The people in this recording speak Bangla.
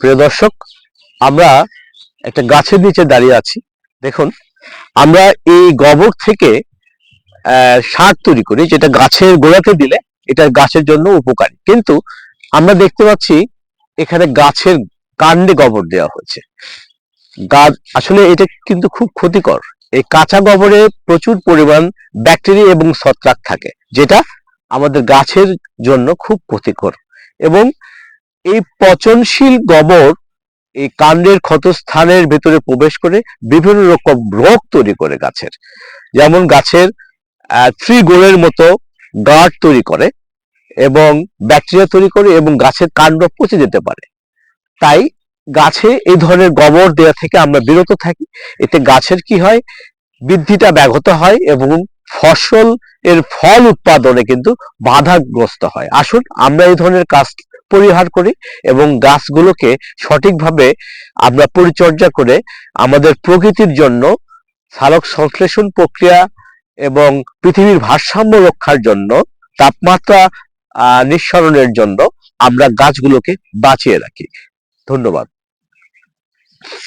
প্রিয় দর্শক, আমরা একটা গাছের নিচে দাঁড়িয়ে আছি। দেখুন, আমরা এই গোবর থেকে সার তৈরি করি, যেটা গাছের গোড়াতে দিলে এটা গাছের জন্য উপকারী। কিন্তু আমরা দেখতে পাচ্ছি, এখানে গাছের কাণ্ডে গোবর দেওয়া হয়েছে। গাছ আসলে এটা কিন্তু খুব ক্ষতিকর। এই কাঁচা গোবরে প্রচুর পরিমাণ ব্যাকটেরিয়া এবং ছত্রাক থাকে, যেটা আমাদের গাছের জন্য খুব ক্ষতিকর। এবং এই পচনশীল গোবর এই কাণ্ডের ক্ষতস্থানের ভেতরে প্রবেশ করে বিভিন্ন রকম রোগ তৈরি করে গাছের। যেমন গাছের থ্রি গোলের মতো গাঢ় তৈরি করে এবং ব্যাকটেরিয়া তৈরি করে এবং গাছের কাণ্ড পচে যেতে পারে। তাই গাছে এই ধরনের গোবর দেওয়া থেকে আমরা বিরত থাকি। এতে গাছের কি হয়? বৃদ্ধিটা ব্যাহত হয় এবং ফসল এর ফল উৎপাদনে কিন্তু বাধাগ্রস্ত হয়। আসুন আমরা এই ধরনের কাজ পরিহার করি এবং গাছগুলোকে সঠিকভাবে আমরা পরিচর্যা করে আমাদের প্রকৃতির জন্য সালক সংশ্লেষণ প্রক্রিয়া এবং পৃথিবীর ভারসাম্য রক্ষার জন্য, তাপমাত্রা নিঃসরণের জন্য আমরা গাছগুলোকে বাঁচিয়ে রাখি। ধন্যবাদ।